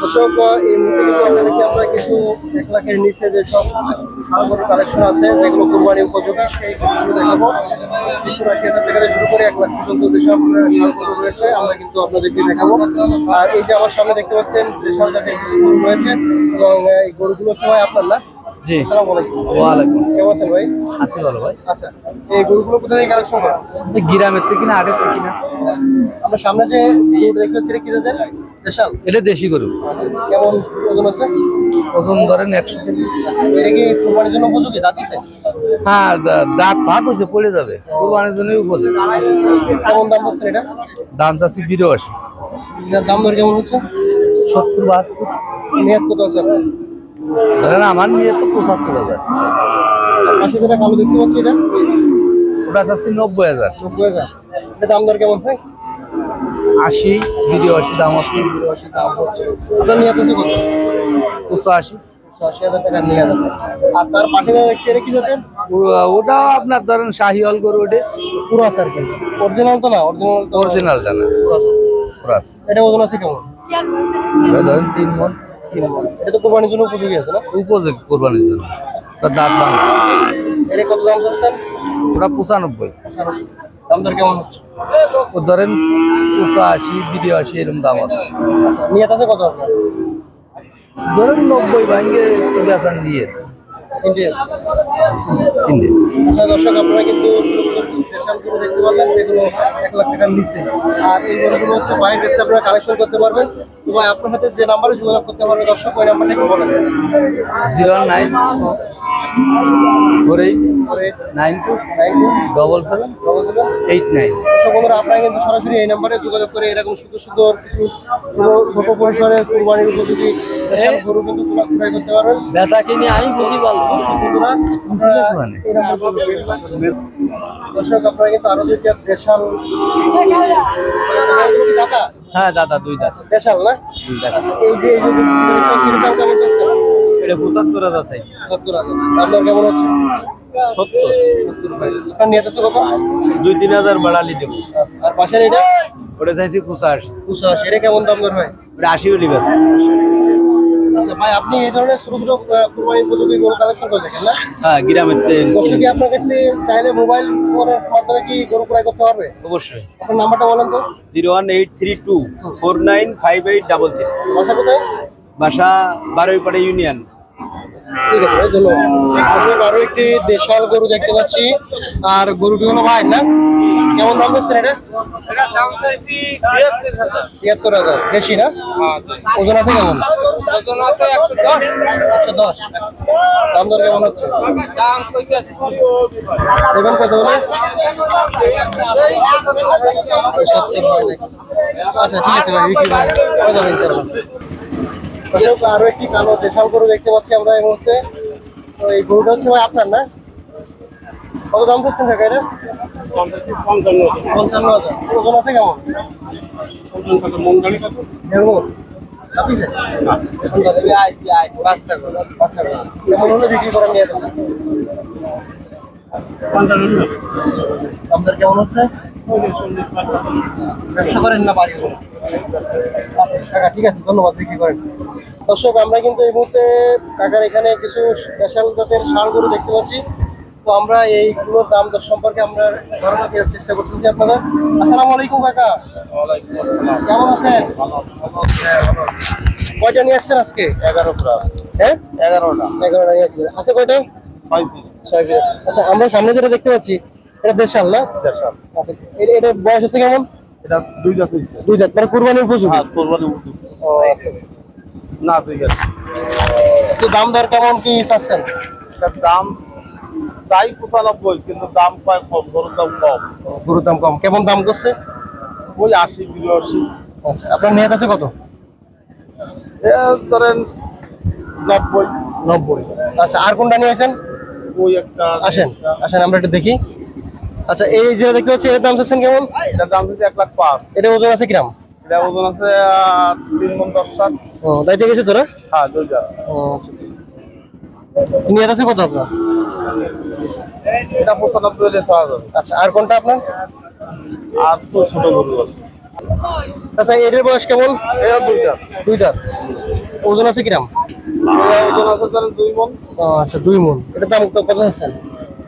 দর্শক এই মুহূর্তে কিন্তু আপনাদেরকে আমরা কিছু এক লাখের নিচে যে সব সারগরুর কালেকশন আছে যেগুলো কোরবানি উপযোগী সেই দেখাবো। সত্তর আশি হাজার থেকে শুরু করে এক লাখ পর্যন্ত যেসব সারগরু রয়েছে আমরা কিন্তু আপনাদেরকে দেখাবো। আর এই যে আমার সামনে দেখতে পাচ্ছেন দেশাল জাতের কিছু গরু রয়েছে এবং এই গরুগুলো হচ্ছে ভাই আপনার না? জি। আসসালামু আলাইকুম। ওয়ালাইকুম আসসালাম। কেমন আছেন ভাই? আছি ভালো ভাই। আচ্ছা এই গরুগুলো কোথা থেকে কালেকশন এই গ্রামের থেকে না আগে থেকে না আমরা সামনে যে গরু দেখতে পাচ্ছি কি জাতের? এটা দেশি গরু। আচ্ছা, কেমন ওজন আছে? ওজন ধরেন একশো কেজি। এটা কি কোরবানির জন্য উপযোগী? দাঁত আছে? হ্যাঁ দাঁত ভাগ হয়েছে পড়ে যাবে। কোরবানির জন্য উপযোগী। কেমন দাম পাচ্ছেন এটা? দাম চাচ্ছি বিরাশি। দাম দর কেমন হচ্ছে? সত্তর বাহাত্তর। নিয়াত কত আছে আপনার? ধরেন আমার নিয়ে তো পঁচাত্তর হাজার। পাশে যেটা কালো দেখতে পাচ্ছি এটা? ওটা চাচ্ছি নব্বই হাজার। নব্বই হাজার। এটা দাম দর কেমন হয়? আশি বিরাশি দাম আছে দাম হচ্ছে। আপনার আছে কত? আশি। হাজার আছে। আর তার দেখছি এটা কি জাতের? ওটা আপনার ধরেন গরু ওটা। আর কি অরিজিনাল তো না অরিজিনাল অরিজিনাল জানা ক্রাস এটা ওজন আছে কেমন? ধরেন তিন মন। এটা তো কোরবানির জন্য উপযোগী আছে না? উপযোগী কোরবানির জন্য। তার দাঁত ভাঙা এটা কত দাম ওটা পঁচানব্বই। দাম দর কেমন হচ্ছে? ও ধরেন পঁচাশি বিরাশি এরকম দাম আছে। আচ্ছা নিয়াত আছে কত আপনার? ধরেন নব্বই ভাঙ্গে একটু বেচান দিয়ে আচ্ছা দর্শক আপনারা কিন্তু দেখতে পারলেন যেগুলো এক লাখ টাকার নিচে। আর এই গরুগুলো হচ্ছে বাইরের কাছে আপনারা কালেকশন করতে পারবেন। তো ভাই আপনার সাথে যে নাম্বারে যোগাযোগ করতে পারবে দর্শক ওই নাম্বারটা একটু বলেন। Zero nine four eight nine two nine two double seven double eight nine দর্শক বন্ধুরা আপনারা কিন্তু সরাসরি এই নাম্বারে যোগাযোগ করে এরকম সুন্দর সুন্দর কিছু ছোট ছোট পরিসরের কুরবানির উপযোগী গরু কিন্তু ক্রয় করতে পারবেন বেচা কিনে আমি বুঝি বন্ধুরা দর্শক আপনারা কিন্তু আরও দুইটা কি দাদা হ্যাঁ দাদা দুই দাদা দেশাল না আচ্ছা এই যে এই যে এটা পঁচাত্তর হাজার চাই। সত্তর হাজার। দাম দর কেমন হচ্ছে? সত্তর। সত্তর ভাই। আপনার নিয়ে কত? দুই তিন হাজার বাড়ালি দেবো। আচ্ছা, আর পাশের এটা? ওটা চাইছি পঁচাশি। পঁচাশি। এটা কেমন দাম দর হয়? ওটা আশি হলি আচ্ছা ভাই আপনি এই ধরনের ছোট ছোট কুরবানি উপযোগী গরু কালেকশন করে দেখেন না? হ্যাঁ গ্রামের দর্শক আপনার কাছে চাইলে মোবাইল ফোনের মাধ্যমে কি গরু ক্রয় করতে পারবে? অবশ্যই। আপনার নাম্বারটা বলেন তো। Zero one eight three two four nine five eight double three. বাসা কোথায়? বাসা বারোইপাড়া ইউনিয়ন। আরও একটি দেশাল গরু দেখতে পাচ্ছি। আর গরুটি হলো ভাই, না? কেমন দাম এটা? ছিয়াত্তর হাজার। বেশি না? ওজন আছে কেমন? একশো দশ। দাম দর কেমন হচ্ছে? দেবেন কত আচ্ছা ঠিক আছে ভাই, বিক্রি দর্শক, আরও একটি কালো দেশাল গরু দেখতে পাচ্ছি আমরা এই মুহূর্তে। তো এই গরুটা হচ্ছে আপনার না? কত দাম দিচ্ছেন কাকা এটা? পঞ্চান্ন হাজার। ওজন আছে কেমন? আপনার কেমন হচ্ছে? ব্যবসা করেন না বাড়ি? আচ্ছা কাকা ঠিক আছে ধন্যবাদ বিক্রি করেন। দর্শক আমরা কিন্তু এই মুহূর্তে কাকার এখানে কিছু স্পেশাল জাতের ষাঁড় গরু দেখতে পাচ্ছি। তো আমরা এইগুলোর দাম দর সম্পর্কে আমরা ধারণা দেওয়ার চেষ্টা করতেছি আপনাদের। আসসালামু আলাইকুম কাকা। কেমন আছেন? কয়টা নিয়ে আসছেন আজকে? এগারোটা। হ্যাঁ? এগারোটা। এগারোটা নিয়ে আসছেন। আছে কয়টা? ছয় পিস। ছয় piece। আচ্ছা আমরা সামনে যেটা দেখতে পাচ্ছি এটা দেশাল না? দেড়শো আচ্ছা এটা বয়স আছে কেমন? এটা দুই দাঁত হয়েছে। দুই দাঁত মানে কুরবানি উপযোগী? হ্যাঁ কোরবানি উঠু ও আচ্ছা আচ্ছা। না দুই দাঁত একটু দাম দর কেমন কি চাচ্ছেন? দাম চাই পঁচানব্বই কিন্তু দাম পায় কম? গরুর দাম কম। গরুর দাম কম। কেমন দাম করছে? ওই আশি বিরাশি। আচ্ছা আপনার নিয়ত আছে কত? ধরেন নব্বই। নব্বই। আচ্ছা আর কোনটা নিয়েছেন ওই একটা আসেন আসেন আমরা একটু দেখি। আচ্ছা এই যেটা দেখতে পাচ্ছি এর দাম চাচ্ছেন কেমন? এটার দাম হচ্ছে এক লাখ পাঁচ। এটা ওজন আছে কিরাম? এটা ওজন আছে তিন মন দশ সাত ও দাইতে গেছে তোরা? হ্যাঁ দুই দাঁত ও আচ্ছা আচ্ছা। নিয়ত আছে কত আপনার? এটা পঁচানব্বই হলে ছয় হাজার। আচ্ছা আর কোনটা আপনার? আর তো ছোট গরু আছে। আচ্ছা এটার বয়স কেমন? এটা দুই দাঁত দুই দাঁত ওজন আছে কিরাম? ওজন আছে ধরেন দুই মন। আচ্ছা দুই মন। এটার দাম কত কত হচ্ছেন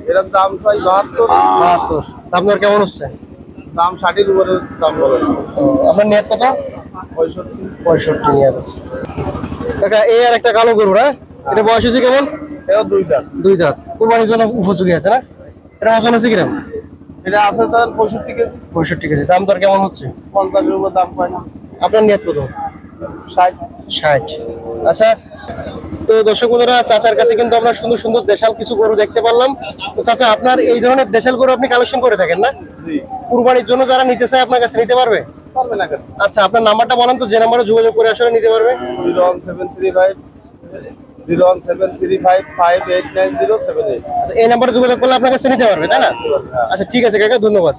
এটার দাম চাই বাহাত্তর। বাহাত্তর। দাম দর কেমন হচ্ছে? দাম ষাটের উপরে দাম বলে আপনার নিয়ত কত? পঁয়ষট্টি। পঁয়ষট্টি নিয়ত আছে। কাকা এই আর একটা কালো গরু না? এটা বয়স হচ্ছে কেমন? এও দুই দাম দুই দাঁত। কোরবানির জন্য উপযোগী আছে না? এটা ওজন আছে কিরাম এটা আছে ধরেন পঁয়ষট্টি কেজি। পঁয়ষট্টি কেজি। দাম দর কেমন হচ্ছে? পঞ্চাশের উপর দাম পায় না। আপনার নিয়ত কত? ষাট। ষাট। আচ্ছা তো দর্শক বন্ধুরা চাচার কাছে কিন্তু আমরা সুন্দর সুন্দর দেশাল কিছু গরু দেখতে পারলাম। তো চাচা আপনার এই ধরনের দেশাল গরু আপনি কালেকশন করে থাকেন না? কুরবানির জন্য যারা নিতে চায় আপনার কাছে নিতে পারবে? আচ্ছা আপনার নাম্বারটা বলেন তো যে নাম্বারে যোগাযোগ করে আসলে নিতে পারবে। আচ্ছা এই নাম্বারে যোগাযোগ করলে আপনার কাছে নিতে পারবে তাই না? আচ্ছা ঠিক আছে কাকা ধন্যবাদ।